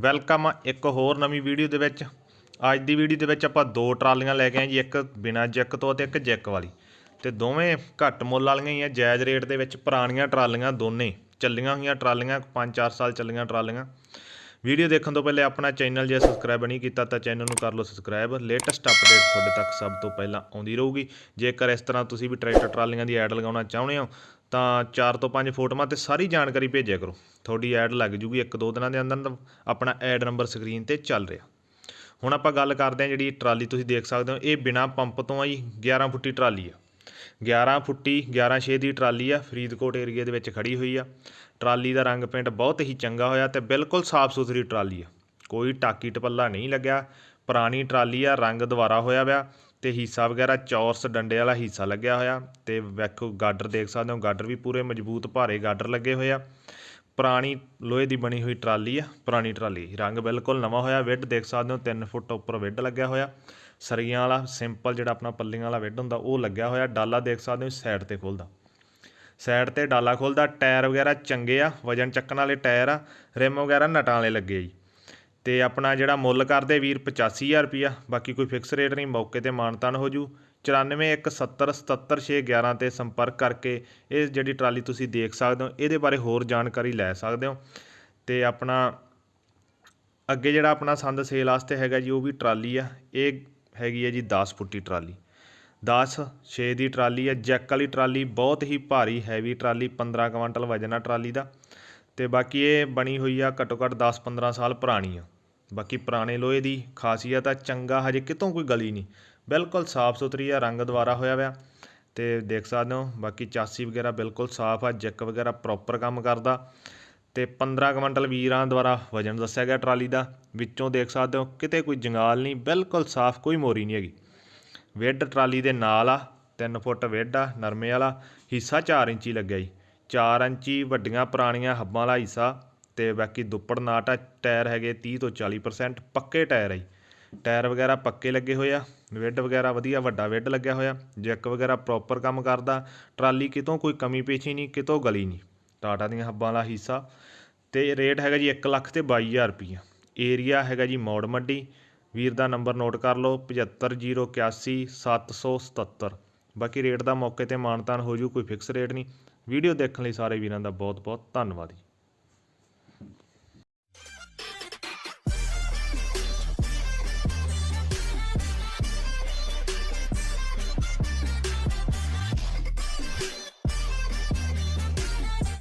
Welcome ਆ ਇੱਕ ਹੋਰ ਨਵੀਂ ਵੀਡੀਓ ਦੇ ਵਿੱਚ। ਅੱਜ ਦੀ ਵੀਡੀਓ ਦੇ ਵਿੱਚ ਆਪਾਂ ਦੋ ਟਰਾਲੀਆਂ ਲੈ ਕੇ ਆਏ ਜੀ, ਇੱਕ ਬਿਨਾ ਜੈਕ ਤੋਂ ਤੇ ਇੱਕ ਜੈਕ ਵਾਲੀ। ਤੇ ਦੋਵੇਂ ਘੱਟ ਮੁੱਲ ਵਾਲੀਆਂ ਹੀ ਆ, ਜਾਇਜ਼ ਰੇਟ ਦੇ ਵਿੱਚ ਪੁਰਾਣੀਆਂ ਟਰਾਲੀਆਂ ਦੋਨੇ ਚੱਲੀਆਂ ਹੋਈਆਂ ਟਰਾਲੀਆਂ 5-4 ਸਾਲ ਚੱਲੀਆਂ ਟਰਾਲੀਆਂ। ਵੀਡੀਓ ਦੇਖਣ ਤੋਂ ਪਹਿਲੇ ਆਪਣਾ ਚੈਨਲ ਜੇ ਸਬਸਕ੍ਰਾਈਬ ਨਹੀਂ ਕੀਤਾ ਤਾਂ ਚੈਨਲ ਨੂੰ ਕਰ ਲਓ ਸਬਸਕ੍ਰਾਈਬ। ਲੇਟੈਸਟ ਅਪਡੇਟ ਤੁਹਾਡੇ ਤੱਕ ਸਭ ਤੋਂ ਪਹਿਲਾਂ ਆਉਂਦੀ ਰਹੂਗੀ। ਜੇਕਰ ਇਸ ਤਰ੍ਹਾਂ ਤੁਸੀਂ ਵੀ ਟਰੈਕਟਰ ਟਰਾਲੀਆਂ ਦੀ ਐਡ ਲਗਾਉਣਾ ਚਾਹੁੰਦੇ ਹੋ, ਤਾਂ 4 ਤੋਂ 5 ਫੋਟੋਆਂ ਤੇ ਸਾਰੀ ਜਾਣਕਾਰੀ ਭੇਜਿਆ ਕਰੋ। ਤੁਹਾਡੀ ਐਡ ਲੱਗ ਜੂਗੀ ਇੱਕ ਦੋ ਦਿਨਾਂ ਦੇ ਅੰਦਰ ਆਪਣਾ ਐਡ ਨੰਬਰ ਸਕਰੀਨ ਤੇ ਚੱਲ ਰਿਹਾ। ਹੁਣ ਆਪਾਂ ਗੱਲ ਕਰਦੇ ਹਾਂ ਜਿਹੜੀ ਟਰਾਲੀ ਤੁਸੀਂ ਦੇਖ ਸਕਦੇ ਹੋ। ਇਹ ਬਿਨਾ ਪੰਪ ਤੋਂ ਆਈ ਜੀ 11 ਫੁੱਟੀ ਟਰਾਲੀ ਆ। 11 ਫੁੱਟੀ 11 ਛੇ ਦੀ ਟਰਾਲੀ ਆ, ਫਰੀਦਕੋਟ ਏਰੀਏ ਦੇ ਵਿੱਚ ਖੜੀ ਹੋਈ ਆ। ਟਰਾਲੀ ਦਾ ਰੰਗ ਪੇਂਟ ਬਹੁਤ ਹੀ ਚੰਗਾ ਹੋਇਆ ਤੇ ਬਿਲਕੁਲ ਸਾਫ਼ ਸੁਥਰੀ ਟਰਾਲੀ ਆ। ਕੋਈ ਟਾਕੀ ਟਪੱਲਾ ਨਹੀਂ ਲੱਗਿਆ। ਪੁਰਾਣੀ ਟਰਾਲੀ ਆ, ਰੰਗ ਦੁਬਾਰਾ ਹੋਇਆ ਵਿਆ ਤੇ ਹਿੱਸਾ ਵਗੈਰਾ ਚੌਰਸ ਡੰਡੇ ਵਾਲਾ ਹਿੱਸਾ ਲੱਗਿਆ ਹੋਇਆ ਤੇ ਵੇਖੋ ਗਾਡਰ ਦੇਖ ਸਕਦੇ ਹੋ, ਗਾਡਰ ਵੀ ਪੂਰੇ ਮਜ਼ਬੂਤ ਭਾਰੇ ਗਾਡਰ ਲੱਗੇ ਹੋਏ ਆ। ਪੁਰਾਣੀ ਲੋਹੇ ਦੀ ਬਣੀ ਹੋਈ ਟਰਾਲੀ ਆ, ਪੁਰਾਣੀ ਟਰਾਲੀ, ਰੰਗ ਬਿਲਕੁਲ ਨਵਾਂ ਹੋਇਆ, ਵਿੱਡ ਦੇਖ ਸਕਦੇ ਹੋ 3 ਫੁੱਟ ਉੱਪਰ ਵਿੱਡ ਲੱਗਿਆ ਹੋਇਆ। ਸਰੀਆਂ ਵਾਲਾ ਸਿੰਪਲ ਜਿਹੜਾ ਆਪਣਾ ਪੱਲੀਆਂ ਵਾਲਾ ਵਿੱਡ ਹੁੰਦਾ, ਉਹ ਲੱਗਿਆ ਹੋਇਆ, ਡਾਲਾ ਦੇਖ ਸਕਦੇ ਹੋ ਸਾਈਡ ਤੇ ਖੁੱਲਦਾ। ਸਾਈਡ ਤੇ ਡਾਲਾ ਖੁੱਲਦਾ ਟਾਇਰ ਵਗੈਰਾ ਚੰਗੇ ਆ, ਵਜਨ ਚੱਕਣ ਵਾਲੇ ਟਾਇਰ ਆ ਰਿਮ ਵਗੈਰਾ ਨਟਾਂ ਵਾਲੇ ਲੱਗੇ ਜੀ। ਤੇ ਆਪਣਾ ਜਿਹੜਾ ਮੁੱਲ ਕਰਦੇ ਵੀਰ 85000 ਰੁਪਿਆ ਬਾਕੀ ਕੋਈ ਫਿਕਸ ਰੇਟ ਨਹੀਂ, ਮੌਕੇ ਤੇ ਮਾਨਤਾਨ ਹੋ ਜੂ। 9417070611 ਤੇ ਸੰਪਰਕ ਕਰਕੇ ਇਹ ਜਿਹੜੀ ਟਰਾਲੀ ਤੁਸੀਂ ਦੇਖ ਸਕਦੇ ਹੋ, ਇਹਦੇ ਬਾਰੇ ਹੋਰ ਜਾਣਕਾਰੀ ਲੈ ਸਕਦੇ ਹੋ। ਤੇ ਆਪਣਾ ਅੱਗੇ ਜਿਹੜਾ ਆਪਣਾ ਸੰਦ ਸੇਲ ਵਾਸਤੇ ਹੈਗਾ ਜੀ, ਉਹ ਵੀ ਟਰਾਲੀ ਆ, ਇਹ ਹੈਗੀ ਹੈ ਜੀ 10 ਫੁੱਟੀ ਟਰਾਲੀ। 10 6 ਦੀ ਟਰਾਲੀ ਹੈ, ਜੈਕ ਵਾਲੀ ਟਰਾਲੀ ਬਹੁਤ ਹੀ ਭਾਰੀ ਹੈਵੀ ਟਰਾਲੀ 15 ਕੁਇੰਟਲ ਵਜਨ ਆ ਟਰਾਲੀ ਦਾ। ਤੇ ਬਾਕੀ ਇਹ ਬਣੀ ਹੋਈ ਆ ਘੱਟੋ ਘੱਟ 10-15 ਸਾਲ ਪੁਰਾਣੀ ਆ। ਬਾਕੀ ਪੁਰਾਣੇ ਲੋਹੇ ਦੀ ਖਾਸੀਅਤ ਆ, ਚੰਗਾ ਹਜੇ ਕਿਤੋਂ ਕੋਈ ਗਲੀ ਨਹੀਂ। ਬਿਲਕੁਲ ਸਾਫ਼ ਸੁਥਰੀ ਆ, ਰੰਗ ਦੁਆਰਾ ਹੋਇਆ ਹੋਇਆ। ਤੇ ਦੇਖ ਸਕਦੇ ਹੋ, ਬਾਕੀ ਚਾਸੀ ਵਗੈਰਾ ਬਿਲਕੁਲ ਸਾਫ਼ ਆ, ਜੈਕ ਵਗੈਰਾ ਪ੍ਰੋਪਰ ਕੰਮ ਕਰਦਾ। ਤੇ 15 ਕੁਇੰਟਲ ਵੀਰਾਂ ਦੁਆਰਾ ਵਜਨ ਦੱਸਿਆ ਗਿਆ ਟਰਾਲੀ ਦਾ। ਵਿੱਚੋਂ ਦੇਖ ਸਕਦੇ ਹੋ, ਕਿਤੇ ਕੋਈ ਜੰਗਾਲ ਨਹੀਂ, ਬਿਲਕੁਲ ਸਾਫ਼, ਕੋਈ ਮੋਰੀ ਨਹੀਂ ਹੈਗੀ। ਵਿੱਡ ਟਰਾਲੀ ਦੇ ਨਾਲ ਆ 3 ਫੁੱਟ ਵਿੱਡ ਆ, ਨਰਮੇ ਵਾਲਾ, ਹਿੱਸਾ 4 ਇੰਚੀ ਲੱਗਿਆ ਜੀ। 4 ਇੰਚੀ, ਵੱਡੀਆਂ ਪੁਰਾਣੀਆਂ ਹੱਬਾਂ ਵਾਲਾ ਹਿੱਸਾ ਤੇ ਬਾਕੀ ਦੁੱਪੜ ਨਾਟ ਆ, ਟਾਇਰ ਹੈਗੇ 30 ਤੋਂ 40% ਪੱਕੇ ਟਾਇਰ ਆ ਜੀ। ਟਾਇਰ ਵਗੈਰਾ ਪੱਕੇ ਲੱਗੇ ਹੋਏ ਆ ਵਿੱਡ ਵਗੈਰਾ ਵਧੀਆ, ਵੱਡਾ ਵਿੱਡ ਲੱਗਿਆ ਹੋਇਆ। ਜੈਕ ਵਗੈਰਾ ਪ੍ਰੋਪਰ ਕੰਮ ਕਰਦਾ, ਟਰਾਲੀ ਕਿਤੋਂ ਕੋਈ ਕਮੀ ਪੇਸ਼ੀ ਨਹੀਂ, ਕਿਤੋਂ ਗਲੀ ਨਹੀਂ। ਟਾਟਾ ਦੀਆਂ ਹੱਬਾਂ ਵਾਲਾ ਹਿੱਸਾ ਤੇ ਰੇਟ ਹੈਗਾ ਜੀ 1 ਲੱਖ ਤੇ 22000 ਰੁਪਈਆ। ਏਰੀਆ ਹੈਗਾ ਜੀ ਮੌੜ ਮੰਡੀ। ਵੀਰ ਦਾ ਨੰਬਰ ਨੋਟ ਕਰ ਲਓ 75081777 ਬਾਕੀ ਰੇਟ ਦਾ ਮੌਕੇ ਤੇ ਮਾਨਤਾਨ ਹੋ ਜੂ, ਕੋਈ ਫਿਕਸ ਰੇਟ ਨਹੀਂ। ਵੀਡੀਓ ਦੇਖਣ ਲਈ ਸਾਰੇ ਵੀਰਾਂ ਦਾ ਬਹੁਤ ਬਹੁਤ ਧੰਨਵਾਦ ਜੀ।